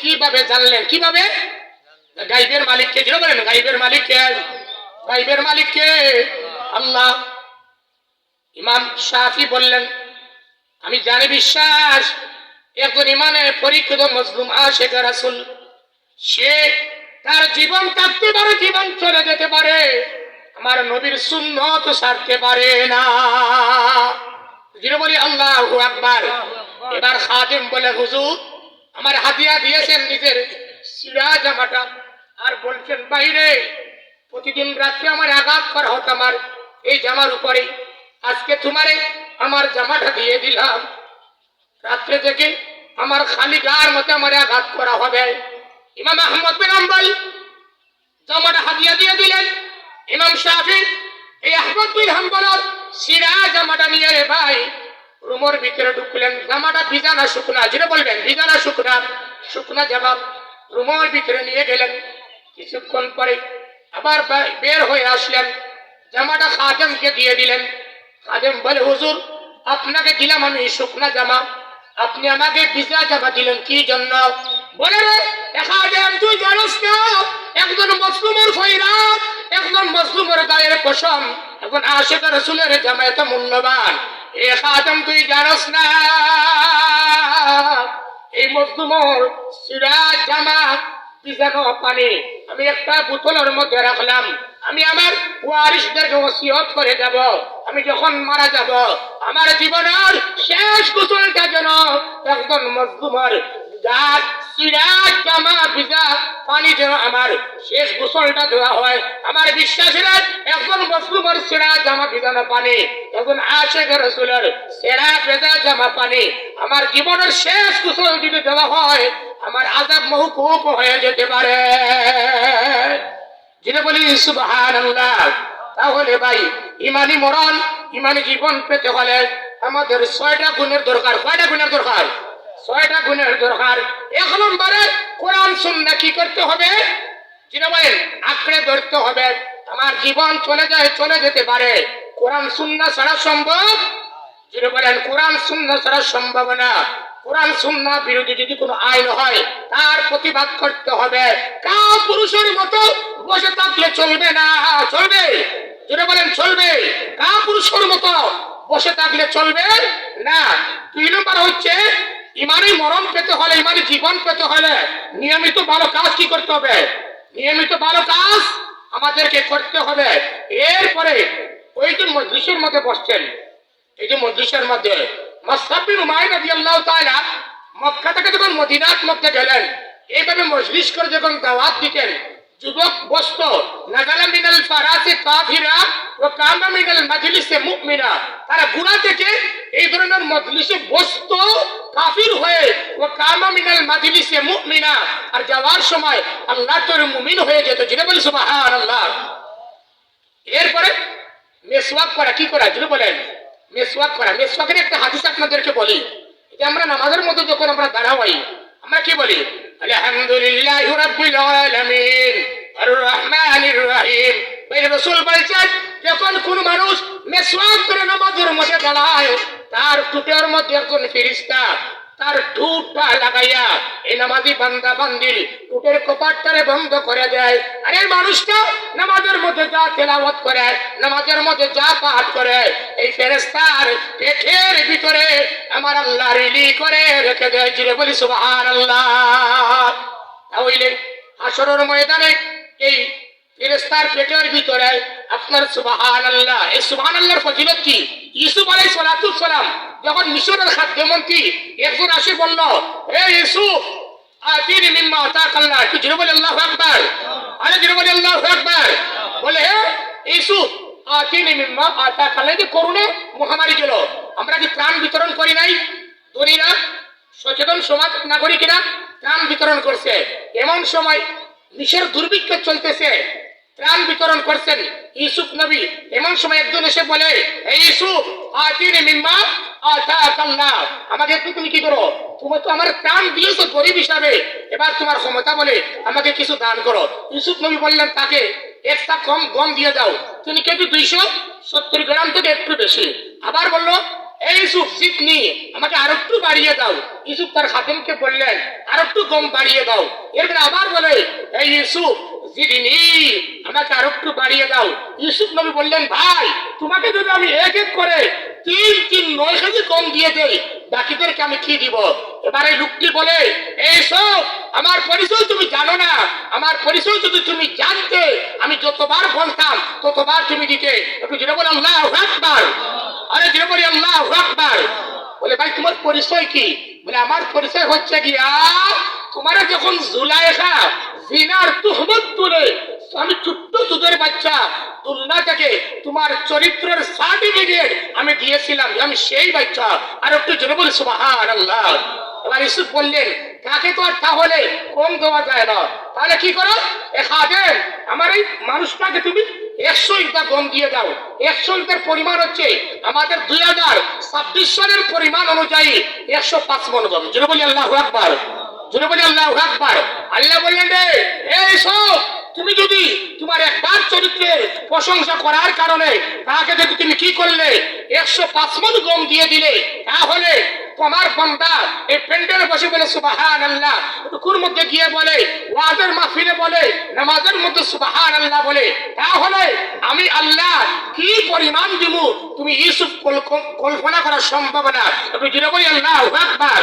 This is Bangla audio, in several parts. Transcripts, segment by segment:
কীভাবে জানলেন? কীভাবে? গাইবের মালিককে যেটা বলেন? গাইবের মালিককে গাইবের মালিককে। আল্লাহ ইমাম শাফি বললেন, আমি জানি বিশ্বাস, একজন ইমানে পরীক্ষিত মজলুম আশেখ রাসুল, সে তার জীবন কাটতে পারে, জীবন চলে যেতে পারে। আমার নবীর সুন্নত সারতে পারে না। যিনি বলি, আল্লাহ আকবার। এবার খাদিম বলে, হুজুর আমার হাতিয়া দিয়েছেন নিজের শিরা জামাটা আর বলছেন, বাইরে, প্রতিদিন রাত্রে আমার আঘাত করা হতো আমার এই জামার উপরে আজকে তোমারে আমার জামাটা দিয়ে দিলাম। রাত্রে থেকে আমার খালি গার মতে আমার আঘাত করা হবে। ইমাম আহমদ বিন আম্বাল জামাটা হাদিয়া দিয়ে দিলেন। ইমাম শাফি এই আহমদ বিন হাম্বলর সিরা জামাটা নিয়ে রে ভাই রুমোর ভিতরে ঢুকলেন। জামাটা ভিজানা শুকনা যেটা বলবেন ভিজানা শুকনা শুকনা জামা রুমোর ভিতরে নিয়ে গেলেন। কিছুক্ষণ পরে আবার বের হয়ে আসলেন। জামাটা খাদেমকে দিয়ে দিলেন। খাদেম বলে, হুজুর, আপনাকে দিলাম আমি শুকনা জামা। আপনি আমাকে ভিজা জামা দিলেন, কি জন্য? বলে, রে খাদেম, তুই জানোস না, একজন মজলুমের ফৈরাত একজন মজলুমের গায়ের পশম। এখন আশেখ রসুলের জামা এত মূল্যবান। এ তুই জানোস না। এই মজলুমর সিরাজ জামা ভিজানো পানি, আমি একটা বোতলের মধ্যে রাখলাম। আমি আমার ওয়ারিসদেরকে ওসিয়ত করে যাব। আমি যখন মারা যাব, আমার জীবনের শেষ গোসলটা যেন একজন মজলুমের গাছ জামা ভিজা। পানি আমার শেষ দেওয়া হয়। আমার একজন জামা পানি জামা পানি। আমার জীবনের শেষ গোসল যদি দেওয়া হয়, আমার আজাব মহুকুব হয়ে যেতে পারে। যিনি বলি তাহলে ভাই ইমানি মরণ ইমানি জীবন পেতে হলে আমাদের ছয়টা গুণের দরকার, কয়টা গুণের দরকার? ছয়টা গুণের দরকার। এক নম্বরে কোরআন, সুন্না কি করতে হবে? যিনি বলেন, আঁকড়ে ধরতে হবে। আমার জীবন চলে যায়, চলে যেতে পারে। কোরআন, সুন্না ছাড়া সম্ভব? যিনি বলেন, কোরআন, সুন্না ছাড়া সম্ভব না। কোরআন, সুন্না বিরোধী যদি কোনো আইন হয়, তার প্রতিবাদ করতে হবে। কা পুরুষের মতো বসে থাকলে চলবে না, চলবে। যিনি বলেন, চলবে। কা পুরুষের মতো বসে থাকলে চলবে না। দুই নম্বর হচ্ছে ইমানি মরণ পেতে হলে ইমানি জীবন পেতে হলে নিয়মিত ভালো কাজ কি করতে হবে? নিয়মিত ভালো কাজ আমাদেরকে করতে হবে। এরপরে ওই যে মজলিসের মধ্যে বসছেন, এই যে মজলিসের মধ্যে মাসাব্বির উমাইন রাদিয়াল্লাহু তাআলা মক্কা থেকে যখন মদিনাত মধ্যে গেলেন, এইভাবে মজলিস করে যখন দাওয়াত দিতেন যুবক বসত নাগালা মিনাল ফারাসে কাফিরা ও কামা মিনাল মাজলিসে মুমিনা, তারা গুড়া থেকে এই ধরনের মজলিসে বসত কাফির হয়ে ও কামা মিনাল মাজলিসে মুমিনা আর যাওয়ার সময় আল্লাহ তোর মুমিন হয়ে যেত। যেটা বলি সুবহানাল্লাহ। এরপরে মেসওয়াক করা, কি করা? যদি বলেন। মেসওয়াক করা। মেসওয়াকের একটা হাদিস আপনাদেরকে বলি। এটা আমরা নামাজের মধ্যে যখন আমরা দাঁড়াই, আমরা কি বলি? আলহামদুলিল্লাহ لله رب العالمين الرحمن الرحيم এই রসুল বলছেন, যখন কোন মানুষ মেসওয়াক করে নামাজের মধ্যে দাঁড়ায়, তার টুটের মধ্যে একজন ফেরেশতা। তার ঠুটটা লাগাইয়া এই নামাজি বান্দা বান্দির টুটের কপাটটারে বন্ধ করে দেয়। আর এই মানুষটা নামাজের মধ্যে যা তেলাওয়াত করে, নামাজের মধ্যে যা পাঠ করে, এই ফেরেস্তার পেটের ভিতরে আমার আল্লাহ রিলি করে রেখে দেয়। জিরে বলি সুবাহান আল্লাহ তাহলে আসরের ময়দানে এই ফেরেস্তার পেটের ভিতরে আপনার সুবাহান আল্লাহ এই সুবাহান আল্লাহর ফজিলত কি? ইসুফ আলাই সালাতুল সালাম যখন মিশরের খাদ্যমন্ত্রী একজন আসে বলল হে ইসুফ আতিনি মিম্মা আতাক আল্লাহ একটু জোরে বলে, আল্লাহু আকবার। আরে জোরে বলে, আল্লাহু আকবার। বলে, হে ইসুফ আতিনি মিম্মা আতাক আল্লাহ যে করুণে মহামারী গেল আমরা কি ত্রাণ বিতরণ করি নাই? ধনীরা সচেতন সমাজ নাগরিকেরা ত্রাণ বিতরণ করছে। এমন সময় মিশর দুর্ভিক্ষ চলতেছে। ত্রাণ বিতরণ করছেন ইউসুফ নবী। এমন সময় একজন এসে বলে এই ইউসুফ আতাকাল্লাহ আমাকে একটু তুমি কি করো? তুমি তো আমার ত্রাণ দিয়েছ গরিব হিসাবে। এবার তোমার ক্ষমতা বলে আমাকে কিছু দান করো। ইউসুফ নবী বললেন, তাকে একটা কম গম দিয়ে দাও। তিনি কেজি দুইশো, সত্তর গ্রাম থেকে একটু বেশি। আবার বলল এই ইউসুফ নিয়ে আমাকে আর একটু বাড়িয়ে দাও। ইউসুফ তার খাদেমকে বললেন, আর একটু কম বাড়িয়ে দাও। এরপরে আবার বলে, এই ইউসুফ জিদ আমাকে আর একটু বাড়িয়ে দাও। ইউসুফ নবী বললেন, ভাই, তোমাকে যদি আমি এক এক করে তিন তিন, নয় কেজি কম দিয়ে দেই, বাকিদেরকে আমি কি দিব? এবার লোকটি বলে এইসব আমার পরিচয় তুমি জানো না। আমার পরিচয় যদি তুমি জানতে, আমি যতবার বলতাম, ততবার তুমি দিতে। একটু যেটা বলে আল্লাহ আকবার। আরে যেটা বলি, আল্লাহ আকবার। বলে, ভাই, তোমার পরিচয় কি? বলে, আমার পরিচয় হচ্ছে গিয়া, তোমার যখন জুলাইখা জিনার তুহমত তুলে আমি ছোট্ট দুধের বাচ্চা তুলনা তোমার চরিত্রের সার্টিফিকেট আমি দিয়েছিলাম, আমি সেই বাচ্চা। আর একটু জোরে বলি সুবাহান আল্লাহ এবার বললেন, তাকে তো আর তাহলে কম দেওয়া যায় না। তাহলে কি করো? এখাদেন আমার এই মানুষটাকে তুমি একশো ইটা কম দিয়ে দাও। একশো ইটার পরিমাণ হচ্ছে আমাদের দুই হাজার ছাব্বিশ সালের পরিমাণ অনুযায়ী একশো পাঁচ মন গম। জোরে বলি, আল্লাহ আকবার। জোরে বলি আল্লাহ আকবার। আল্লাহ বললেন রে এই তুমি যদি তোমার একবার চরিত্রের প্রশংসা করার কারণে তাকে যদি তুমি কি করলে, একশো পাঁচ মন গম দিয়ে দিলে, তাহলে তোমার বন্দা এই প্যান্ডেলে বসে বলে সুবাহান আল্লাহ রুকুর মধ্যে গিয়ে বলে, ওয়াজের মাহফিলে বলে, নামাজের মধ্যে সুবাহান আল্লাহ বলে, তাহলে আমি আল্লাহ কি পরিমাণ দিব তুমি ইউসুফ কল- কল- কল্পনা করা সম্ভব না। তুমি বলি আল্লাহ আকবার।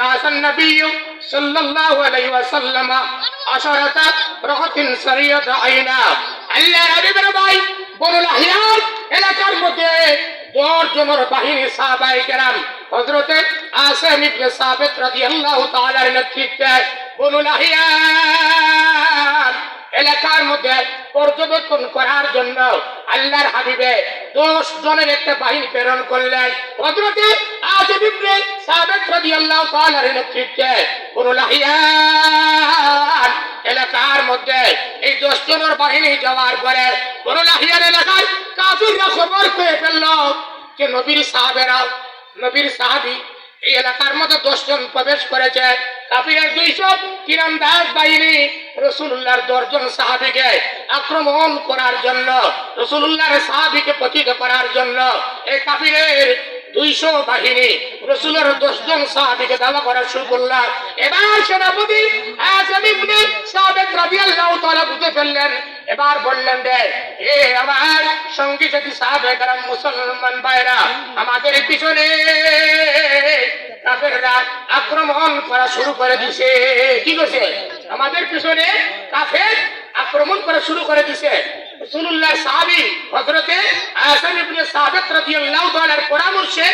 বাসান নবী সাল্লাল্লাহু আলাইহি ওয়াসাল্লাম আশারাতা রাহাতিন সারিয়াত আইনা আল্লাহ হাবিবের ভাই বনুল আহিয়ার এলাকার মধ্যে দশ জনের বাহিনী সাহাবায়ে কেরাম হযরতে আসিম ইবনে সাবিত রাদিয়াল্লাহু তাআলার নেতৃত্বে বনুল আহিয়ার এলাকার মধ্যে পর্যবেক্ষণ করার জন্য আল্লাহর হাবিবে দশ জনের একটা বাহিনী প্রেরণ করলেন। হযরতে আযিব ইবনে সাবিত রাদিয়াল্লাহু তাআলার নেতৃত্বে বনু লাহিয়ান এলাকার মধ্যে এই দশ জনের বাহিনী যাওয়ার পরে বনু লাহিয়ান এলাকায় কাফিররা খবর পেয়ে ফেলল যে নবীর সাহাবেরা, নবীর সাহাবী এই এলাকার মধ্যে দশজন প্রবেশ করেছে। কাফিরের দুইশো তীরন্দাজ বাহিনী রসুল্লাহর দশজন সাহাবিকে আক্রমণ করার জন্য, রসুল্লাহর সাহাবিকে পতিত করার জন্য এই কাফিরের দুইশো বাহিনী, রসুলের দশজন সাহাবিকে দাবা করা শুরু করলাম এবার সেনাপতি ফেললেন, এবার বললেন রে এ আমার সঙ্গী সাথী সাহাবে মুসলমান ভাইরা আমাদের পিছনে কাফেররা আক্রমণ করা শুরু করে দিছে। কি করছে আমাদের পিছনে কাফের আক্রমণ করা শুরু করে দিছে। রাসূলুল্লাহ সাহাবী হযরতে আসান ইবনে সাবিত রাদিয়াল্লাহু তাআলার পরামর্শে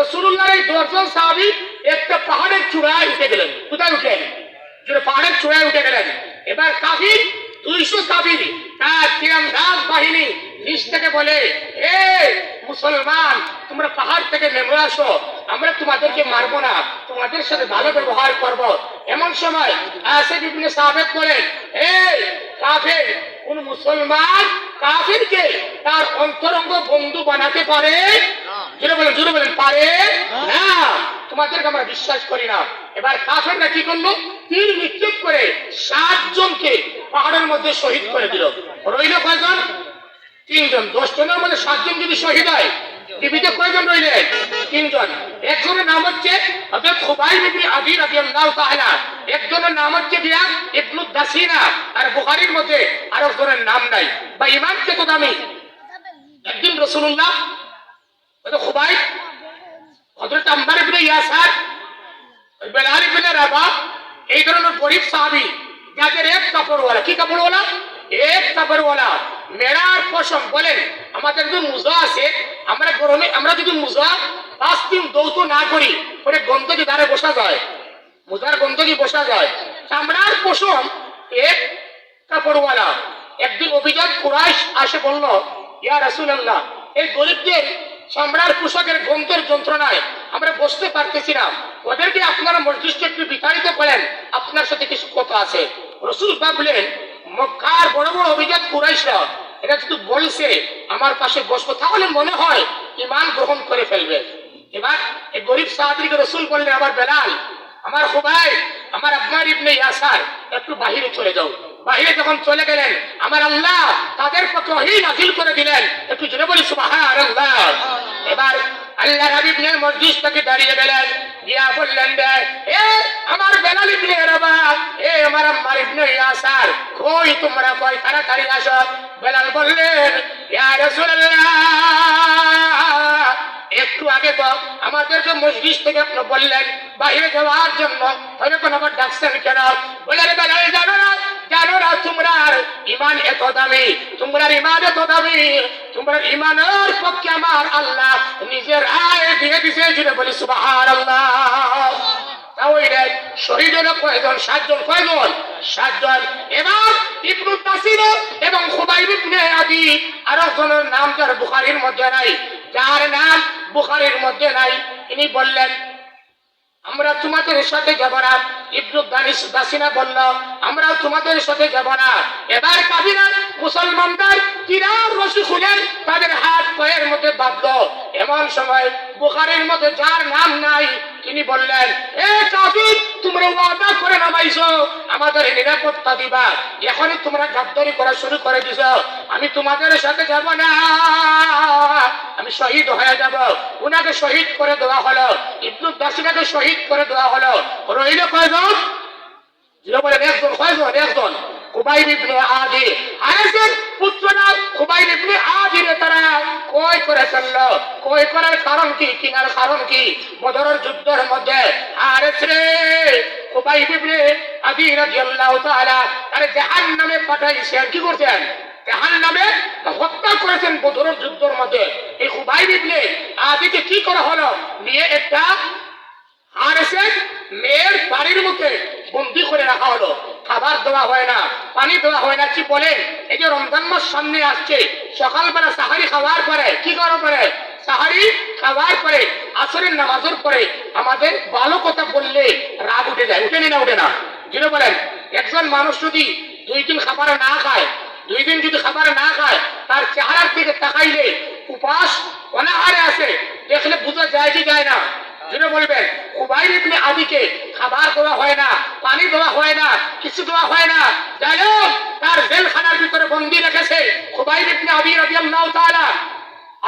রাসূলুল্লাহর এই দশজন সাহাবী একটা পাহাড়ের চূড়ায় উঠে গেলেন। কোথায় উঠলেন যে পাহাড়ের চূড়ায় উঠে গেলেন। এবার কাফির, দুইশো কাফির তার তীরন্দাজ বাহিনী নিচ থেকে বলে, এ মুসলমান, তোমরা পাহাড় থেকে নেমে আসো, আমরা তোমাদেরকে মারবো না, তোমাদের সাথে ভালো ব্যবহার করব এমন সময় আসে বিভিন্ন সাবেক বলেন এ কাফের কোন মুসলমান কাফেরকে তার অন্তরঙ্গ বন্ধু বানাতে পারে? জুড়ে বলেন জুড়ে বলেন পারে? না। তোমাদেরকে আমরা বিশ্বাস করি না। এবার কাফেররা কি করল? তীর নিক্ষেপ করে সাতজনকে পাহাড়ের মধ্যে শহীদ করে দিল। রইল কয়জন? তিনজন। দশ জনের মধ্যে সাতজন যদি শহীদ হয় টিভিতে কয়জন রইলেন তিনজন। একজনের নাম হচ্ছে হযরত খুবাইব ইবনে আদি রাদিয়াল্লাহু তাআলা। একজনের নাম হচ্ছে গিয়া ইবনু দাসিনা। আর বুখারীর মধ্যে আর একজনের নাম নাই। বা ইমাম কে তো দামি? একদিন রাসূলুল্লাহ। হযরত খুবাইব, হযরত আম্বার ইবনে ইয়াসার বেলাল ইবনে রাবা। এই ধরনের গরিব সাহাবী, যাদের এক কাপড়ওয়ালা, কি কাপড়ওয়ালা? এক কাপড়ওয়ালা। মেরার পশম, বলেন, আমাদের যদি মুজা আছে, আমরা গরমে, আমরা যদি মুজা পাঁচ দিন দৌত না করি, পরে গন্ধকে দ্বারে বসা যায়। মুজার গন্ধকে বসা যায়। চামড়ার পশম এক কাপড়ওয়ালা। একদিন অভিজাত কুরাইশ আসে বলল, ইয়া রাসূলুল্লাহ, এই গরিবদের চামড়ার পোশাকের গন্ধের যন্ত্রণায় আমরা বসতে পারতেছি না। ওদেরকে আপনারা মসজিদকে একটু বিতাড়িত করেন। আপনার সাথে কিছু কথা আছে। রসুল ভাবলেন মক্কার বড় বড় অভিজাত কুরাইশরা এটা যদি বলছে আমার পাশে বসবো তাহলে মনে হয় ইমান গ্রহণ করে ফেলবে। এবার এই গরিব সাহাদিকে রসুল বললেন আমার বেলাল আমার খুবাই আমার আপনার ইবনে ইয়াসার একটু বাহিরে চলে যাও। বাহিরে যখন চলে গেলেন আমার আল্লাহ তাদের পক্ষে ওহি নাজিল করে দিলেন। একটু জোরে বলি আল্লাহ এবার আল্লাহ হাবিবনের মসজিদ থেকে দাঁড়িয়ে গেলেন। গিয়া বললেন যে এ আমার আম্মার ইবনে ইয়াসার, কই তোমরা কই তাড়াতাড়ি আসো? বেলাল বললেন একটু আগে তো আমাদেরকে মসজিদ থেকে আপনি বললেন বাইরে যাওয়ার জন্য তবে কোন আবার ডাকছেন কেন? বলে বেলাল, জানো না জানো না তোমরার ইমান এত দামি, তোমরার ইমান এত দামি, তোমরার ইমানের পক্ষে আমার আল্লাহ নিজের আয় দিয়ে দিছে, জুড়ে বলি সুবাহার আল্লাহ তাহলে সাতজন কয়জন সাতজন। এবার এবং মধ্যে নাই। যার নাম বুখারীর মধ্যে নাই। তিনি বললেন, আমরা তোমাদের সাথে যাব না ইবনু দাসিনা বলল আমরাও তোমাদের সাথে যাব না এবার কাবিরা মুসলমানদের কিরার রশি খুলে তাদের হাত, পায়ের মধ্যে বাঁধলো। এমন সময় বুখারের মধ্যে যার নাম নাই তিনি বললেন, এ কাবির তোমরা ওয়াদা করে নামাইছো। আমাদের নিরাপত্তা দিবা। এখনই তোমরা গাদ্দারি করা শুরু করে দিছ। আমি তোমাদের সাথে যাব না। আমি শহীদ হয়ে যাব। উনাকে শহীদ করে দেওয়া হলো। ইবনু দাসিনাকে শহীদ করে দেওয়া হলো। রইল কয়জন? একজন কয়জন? একজন। কুবাইর ইবনে আদি। আরেকজন? পুত্ররা কুবাইর ইবনে আদি রে তারা কই করে ফেলল। কই করার কারণ কি? কিনার কারণ কি? বদরের যুদ্ধের মধ্যে। আরে রে কুবাইর ইবনে আদি রাদিয়াল্লাহু তাআলা আরে জাহান্নামে পাঠাইছেন কি করছেন? জাহান নামে হত্যা করেছেন বদরের যুদ্ধের মধ্যে। এই কুবাইর ইবনে আদিকে কি করা হলো? নিয়ে একটা আর এসে মেয়ের বাড়ির মধ্যে বন্দি করে রাখা হলো। খাবার দেওয়া হয় না, পানি দেওয়া হয় না। কি বলেন এই যে রমজান মাস সামনে আসছে, সকালবেলা সাহারি খাওয়ার পরে কি করার পরে? সাহারি খাওয়ার পরে, আসরের নামাজের পরে আমাদের ভালো কথা বললে রাগ উঠে যায়। উঠে না উঠে না? যিনি বলেন, একজন মানুষ যদি দুই দিন খাবার না খায়, দুই দিন যদি খাবার না খায়, তার চেহারার দিকে তাকাইলে উপাস অনাহারে আছে। দেখলে বোঝা যায় কি যায় না? যিনি বলবেন কুবাইর ইবনে আদিকে খাবার দেওয়া হয় না, পানি দেওয়া হয় না, কিছু দেওয়া হয় না। জানো তার জেলখানার ভিতরে বন্দি রেখেছে কুবাইর ইবনে আদি রাদিয়াল্লাহু তাআলা।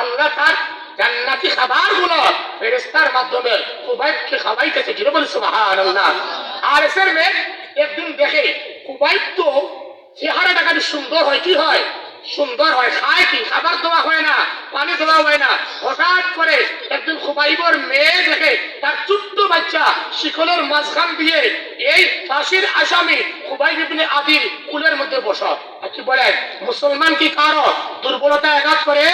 আল্লাহ তার জান্নাতি খাবারগুলো ফেরেস্তার মাধ্যমে কুবাইবকে খাওয়াইতেছে। যিনি বলেন সুবহানাল্লাহ। আর এসের মেয়ে একদিন দেখে কুবাইব তো চেহারাটা সুন্দর হয়, কি হয়? সুন্দর হয়, খায় কি? খাবার দেওয়া হয় না, পানি দেওয়া হয় না। হঠাৎ করে একজন খুবাইবর মেয়ে দেখে, তার ছোট্ট বাচ্চা শিকলের মাঝখান দিয়ে এই ফাঁসির আসামি খুবাইব ইবনে আদির কুলের মধ্যে বসা। আর কি বলেন মুসলমান কি কারও দুর্বলতা আঘাত করে?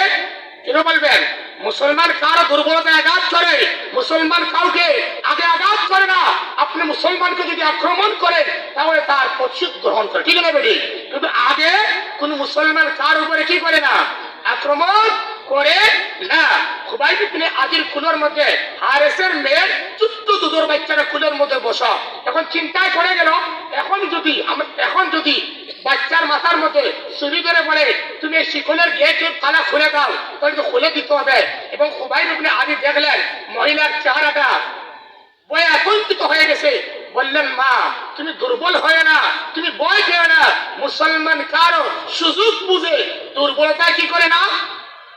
কেন বলবেন? মুসলমান কারও দুর্বলতা আঘাত করে, মুসলমান কাউকে আগে আঘাত করে না। আপনি মুসলমানকে যদি আক্রমণ করেন তাহলে তার প্রতিশোধ গ্রহণ করে। ঠিক না বেটি? কিন্তু আগে কোন মুসলমান কার উপরে কি করে না? আক্রমণ করে না। খুবাই বিপিনে আজির কুলোর মধ্যে আর এসের মেয়ের ছোট্ট দুধর বাচ্চারা কুলের মধ্যে বসা। এখন চিন্তায় করে গেল, এখন যদি এখন যদি বাচ্চার মাথার মধ্যে চুরি করে বলে তুমি শিকলের গেট তালা খুলে দাও, তাহলে খুলে দিতে হবে। এবং খুবাই বিপিনে আদি দেখলেন, মহিলার চেহারাটা বয় আতঙ্কিত হয়ে গেছে। বললেন, মা, তুমি দুর্বল হয়ে না, তুমি বয় খেয়ে না। মুসলমান কারও সুযোগ বুঝে দুর্বলতা কি করে না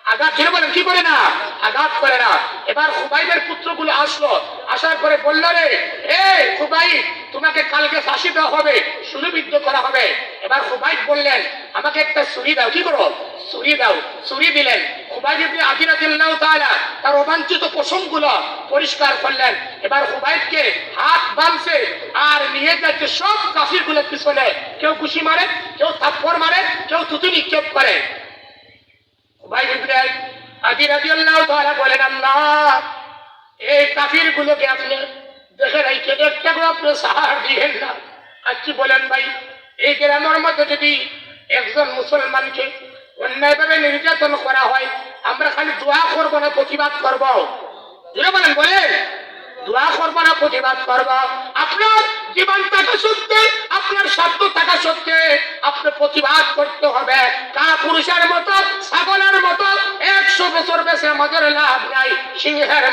আঘাত ছেড়ে বলেন, কি করে না? আঘাত করে না। এবার খুবাইবের পুত্রগুলো আসলো। আসার পরে বলল রে এ খুবাই তোমাকে কালকে ফাঁসি দেওয়া হবে সুলিবিদ্ধ করা হবে। এবার খুবাইব বললেন, আমাকে একটা ছুরি দাও। কি করো? ছুরি দাও, ছুরি দিলেন। খুবাইব ইবনে আদিরাদিল্লাহু তাআলা তার অবাঞ্ছিত পশমগুলো পরিষ্কার করলেন। এবার খুবাইবকে হাত বাঁধছে আর নিয়ে যাচ্ছে সব কাফিরগুলোর পিছনে। কেউ খুশি মারে, কেউ থাপ্পড় মারে, কেউ থুতু নিক্ষেপ করে। না? নির্যাতন করা হয়, আমরা খালি দোয়া করব না, প্রতিবাদ করব? বলেন বলেন। দোয়া করব না, প্রতিবাদ করব? আপনার জীবন থাকা সত্ত্বে, আপনার শব্দ থাকা সত্ত্বে আপনি প্রতিবাদ করতে হবে। কা পুরুষের মতো ছাগলের আমাদের সিংহের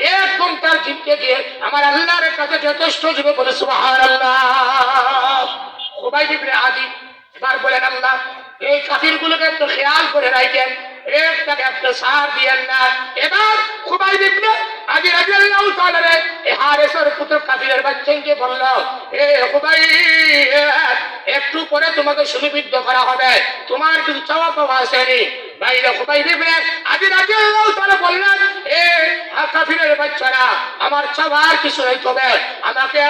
এক ঘণ্টার জিততে গিয়ে আমার আল্লাহর কাছে যথেষ্ট জীবে বলে বিবরে আদি এবার বলেন, আল্লাহ, এই কাফির গুলোকে খেয়াল করে রাখেন একটু সার দিয়েন না। এবার খুবাই বিবরে আদি রাজি আল্লাহ তালারে এ হারেসের পুত্র কাফিরের বাচ্চাকে বলল, এ খুবাই একটু পরে তোমাকে সুনিবিদ্ধ করা হবে। তোমার কিছু চাওয়া পাওয়া আসেনি বাইরে খুবাই বিবরে আদি রাজি আল্লাহ তালা বললেন এ কাফিরের বাচ্চারা, আমার চাওয়ার কিছু নেই তবে। আমাকে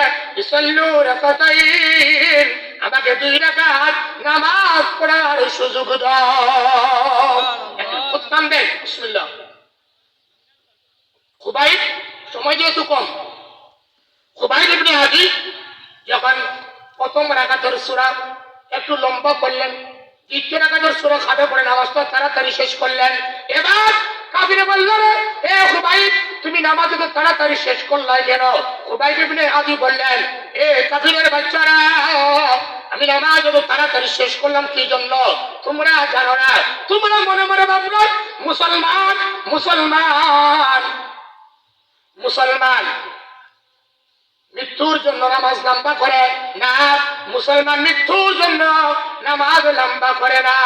আমাকে দুই রাকাত নামাজ পড়ার সুযোগ দাও। দেন খুবাই সময় যেহেতু কম। খুবাই ইবনে হাদি যখন প্রথম রাকাতের সূরা একটু লম্বা করলেন, দ্বিতীয় রাকাতের সূরা খাবে পড়ে নামাজটা তাড়াতাড়ি শেষ করলেন, এবার কাফিরে বলল, রে, এ খুবাই তুমি নামাজ তাড়াতাড়ি শেষ করলাই কেন? খুবাই ইবনে হাদি বললেন, এ কাফিরের বাচ্চারা, আমি নামাজ তাড়াতাড়ি শেষ করলাম কি জন্য? তোমরা জানো না, তোমরা মনে মনে ভাবলো, মুসলমান মুসলমান মুসলমান। মৃত্যুর জন্য নামাজ লম্বা করে না, মুসলমান মৃত্যুর জন্য নামাজ লম্বা করে না।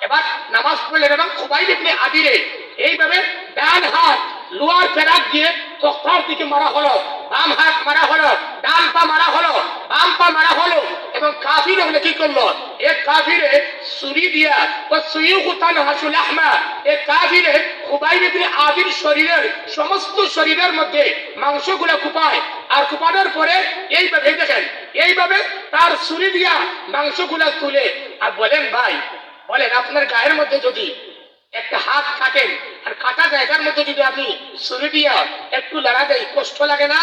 এবার নামাজ পড়লেন এবং খুবাই দেখলে আদিরে। এইভাবে ডান হাত লোয়ার পেরাক দিয়ে তক্তার দিকে মারা হলো, বাম হাত মারা হলো, ডান পা মারা হলো, বাম পা মারা হলো এবং কাফির হলে কি করল? এক কাফিরে সুরি দিয়া, ও সুই কুতান হাসুল আহমা? এক কাফিরে খুবাই বেদিন আদির শরীরের সমস্ত শরীরের মধ্যে মাংসগুলো কুপায়। আর কুপানোর পরে এইভাবে এই দেখেন, এইভাবে তার সুরি দিয়া মাংসগুলো তুলে। আর বলেন ভাই, বলেন আপনার গায়ের মধ্যে যদি একটা হাত কাটেন। আর কাটা জায়গার মধ্যে যদি আপনি সুরি দিয়া একটু লড়া দেয় কষ্ট লাগে না?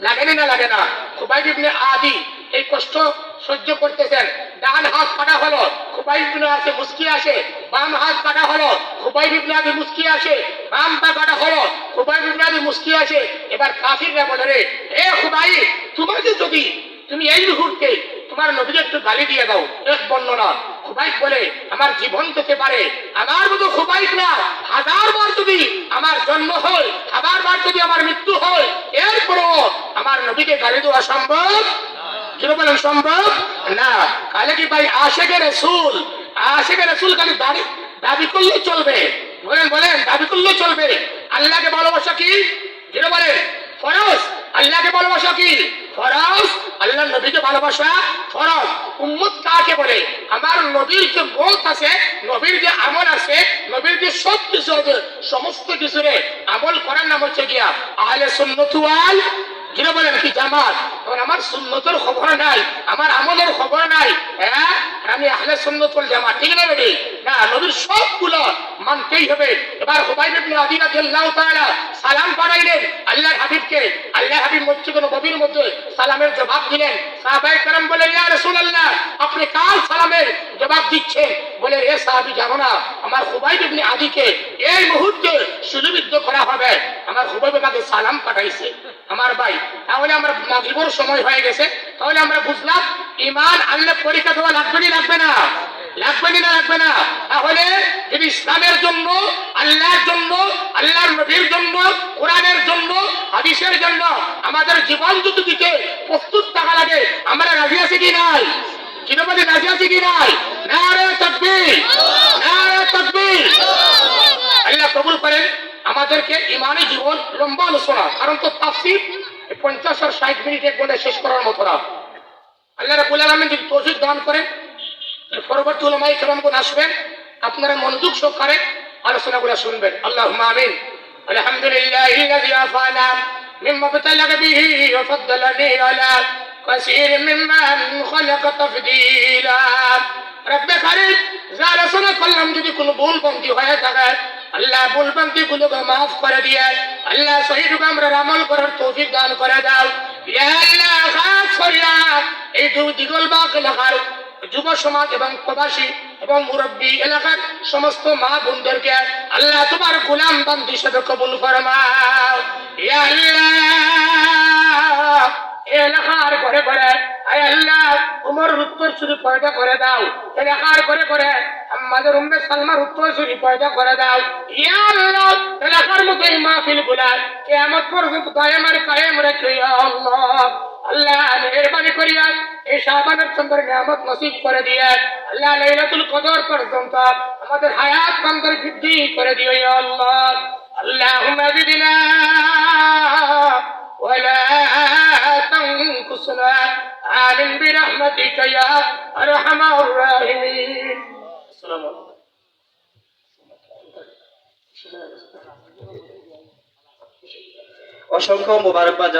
লাগেনি না লাগে না? খুবাই বিবনে আদি এই কষ্ট সহ্য করতেছেন। ডান হাত কাটা হলো খুবাই বিবনে আছে মুস্কি আসে। বাম হাত কাটা হলো খুবাই বিবনে আদি মুস্কি আসে। বাম পা কাটা হলো খুবাই বিবনে আদি মুস্কি আসে। এবার কাফিররা বলে রে, এ খুবাই তোমাকে যদি তুমি এই মুহূর্তে তোমার নবীকে একটু গালি দিয়ে দাও, এক বর্ণনা খুবাইক বলে, আমার জীবন যেতে পারে। আমার মতো খুবাইক না হাজার বার যদি আমার জন্ম হয়, হাজার বার যদি আমার মৃত্যু হয়, এরপরও আমার নবীকে গালি দেওয়া সম্ভব? সম্ভব? না। কালে কি ভাই আশেকে রসুল? আশেকে রসুল খালি দাবি দাবি করলে চলবে। বলেন বলেন, দাবি করলে চলবে। আল্লাহকে ভালোবাসা কি? যেটা বলেন ফরজ। আল্লাহকে ভালোবাসা কি? ফরজ আল্লাহ নবীকে ভালোবাসা? ফরজ উম্মত কাকে বলে? আমার নবীর যে মত আছে, নবীর যে আমল আছে, নবীর যে সব কিছু আছে, সমস্ত কিছুরে আমল করার নাম হচ্ছে গিয়া আহলে সুন্নতুয়াল যেটা বলেন কি, জামাত? তখন আমার সুন্নতের খবর নাই, আমার আমলের খবর নাই। হ্যাঁ? আমি আহলে সুন্নতুল জামাত, ঠিক না বেটি না, নবীর সবগুলো মানতেই হবে এবার হুবাইব ইবনে আদি রাদিয়াল্লাহু তাআলা সালাম পাঠাইলেন আল্লাহর হাবিবকে আল্লাহর হাবিব মসজিদ নববীর মধ্যে সালামের জবাব দিলেন সাহাবায়ে کرام বলে ইয়া রাসূলুল্লাহ আপনি কাল সালামের জবাব দিচ্ছেন বলে এ সাহাবী জানো না আমার হুবাইব ইবনে আদিকে এই মুহূর্তে সুলিবিদ্ধ করা হবে আমার হুবাইব আমাকে সালাম পাঠাইছে আমার ভাই তাহলে আমরা মাগরিবের সময় হয়ে গেছে তাহলে আমরা বুঝলাম ইমান আল্লাহ পরীক্ষা দেওয়া লাগবে না লাগবে না লাগবে না লাগবে না। তাহলে যদি ইসলামের জন্য, আল্লাহর জন্য, আল্লাহর নবীর জন্য, কোরআনের জন্য, হাদিসের জন্য আমাদের জীবন যদি দিতে প্রস্তুত থাকা লাগে, আমরা রাজি আছি কি নাই? চিরপতি রাজি আছি কি নাই? নারে তকবীর। নারে তকবীর। আল্লাহ কবুল করেন, আমাদেরকে ইমানি জীবন লম্বা আলোচনা, কারণ তো তাফসির পঞ্চাশ আর ষাট মিনিট এক ঘণ্টা শেষ করার মতো না। আল্লাহ রাবুল আলমিন যদি তৌফিক দান করেন পরবর্তী উলামাই কেরামগুন আসবেন আপনারা মনোযোগ সহকারে আলোচনাগুলো শুনবেন আল্লাহ আমিন আলহামদুলিল্লাহ الذي عافانا مما ابتلى به وفضلني على كثير ممن خلق تفضيلا رب কারিম যা আলোচনা করলাম যদি কোনো ভুল বন্দি হয়ে থাকে আল্লাহ ভুল বন্দি গুলোকে মাফ করে দিয়ে আল্লাহ শহীদ আমরা আমল করার তৌফিক দান করে দাও ইয়া আল্লাহ খাস করিয়া এই দু দিগল বাগ এলাকার যুব সমাজ এবং প্রবাসী এবং মুরব্বী এলাকার সমস্ত মা বোনদেরকে আল্লাহ তোমার গোলাম বান্ধব হিসেবে কবুল ফরমাও। এলাকার ঘরে ঘরে আল্লাহ, উমর করে দাও। এলাকার করে দাও। এলাকার আল্লাহ। আল্লাহ, মেহরবানি করিয়া এই শাহবানের চন্দ্র নিয়ামত নসিব করে দিয়ে আল্লাহ লাইলাতুল কদর পর্যন্ত আমাদের হায়াত বান্দর বৃদ্ধি করে দিও ইয়া আল্লাহ اللهم زدنا ولا تنقصنا آمين برحمتك يا أرحم الراحمين السلام عليكم অসংখ্য মোবারকবাদ